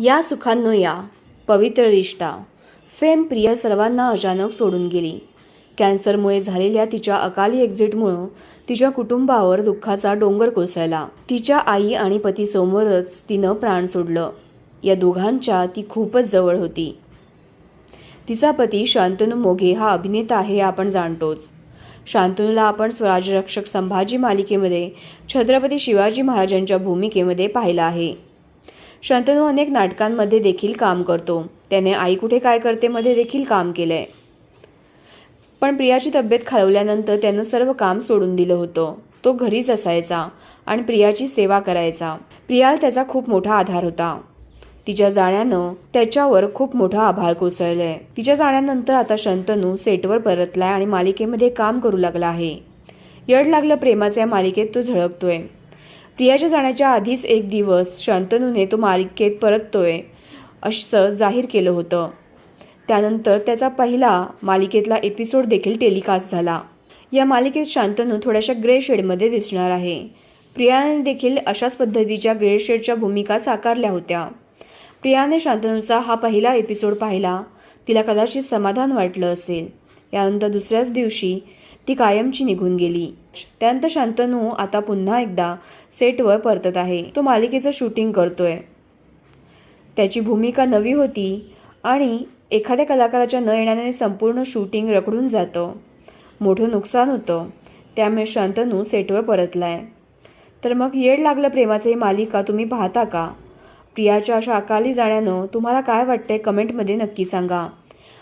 या सुखांनो या पवित्र रिष्टा. फेम प्रिया सर्वांना अचानक सोडून गेली. कॅन्सरमुळे झालेल्या तिच्या अकाली एक्झिटमुळं तिच्या कुटुंबावर दुःखाचा डोंगर कोसळला. तिच्या आई आणि पतीसमोरच तिनं प्राण सोडलं. या दोघांच्या ती खूपच जवळ होती. तिचा पती शांतनू मोघे हा अभिनेता आहे हे आपण जाणतोच. शांतनूला आपण स्वराज्यरक्षक संभाजी मालिकेमध्ये छत्रपती शिवाजी महाराजांच्या भूमिकेमध्ये पाहिलं आहे. शंतनू अनेक नाटकांमध्ये देखील काम करतो. त्याने आई कुठे काय करते मध्ये देखील काम केलं आहे पण प्रियाची तब्येत खालवल्यानंतर त्यानं सर्व काम सोडून दिलं होतं. तो घरीच असायचा आणि प्रियाची सेवा करायचा. प्रियाला त्याचा खूप मोठा आधार होता. तिच्या जाण्यानं त्याच्यावर खूप मोठा आभाळ कोसळलंय. तिच्या जाण्यानंतर आता शंतनू सेटवर परतलाय आणि मालिकेमध्ये काम करू लागला आहे. यड लागलं प्रेमाच्या या मालिकेत तो झळकतोय. प्रियाच्या जाण्याच्या आधीच एक दिवस शंतनूने तो मालिकेत परततोय असं जाहीर केलं होतं. त्यानंतर त्याचा पहिला मालिकेतला एपिसोड देखील टेलिकास्ट झाला. या मालिकेत शांतनू थोड्याशा ग्रे शेडमध्ये दिसणार आहे. प्रियाने देखील अशाच पद्धतीच्या ग्रे शेडच्या भूमिका साकारल्या होत्या. प्रियाने शांतनूचा हा पहिला एपिसोड पाहिला. तिला कदाचित समाधान वाटलं असेल. यानंतर दुसऱ्याच दिवशी ती कायमची निघून गेली. त्यानंतर शांतनू आता पुन्हा एकदा सेटवर परतत आहे. तो मालिकेचं शूटिंग करतोय. त्याची भूमिका नवी होती आणि एखाद्या कलाकाराच्या न येण्याने संपूर्ण शूटिंग रखडून जातं. मोठं नुकसान होतं. त्यामुळे शांतनू सेटवर परतलाय. तर मग येड लागलं प्रेमाचं ही मालिका तुम्ही पाहता का? प्रियाच्या अशा अकाली जाण्यानं तुम्हाला काय वाटतंय? कमेंटमध्ये नक्की सांगा.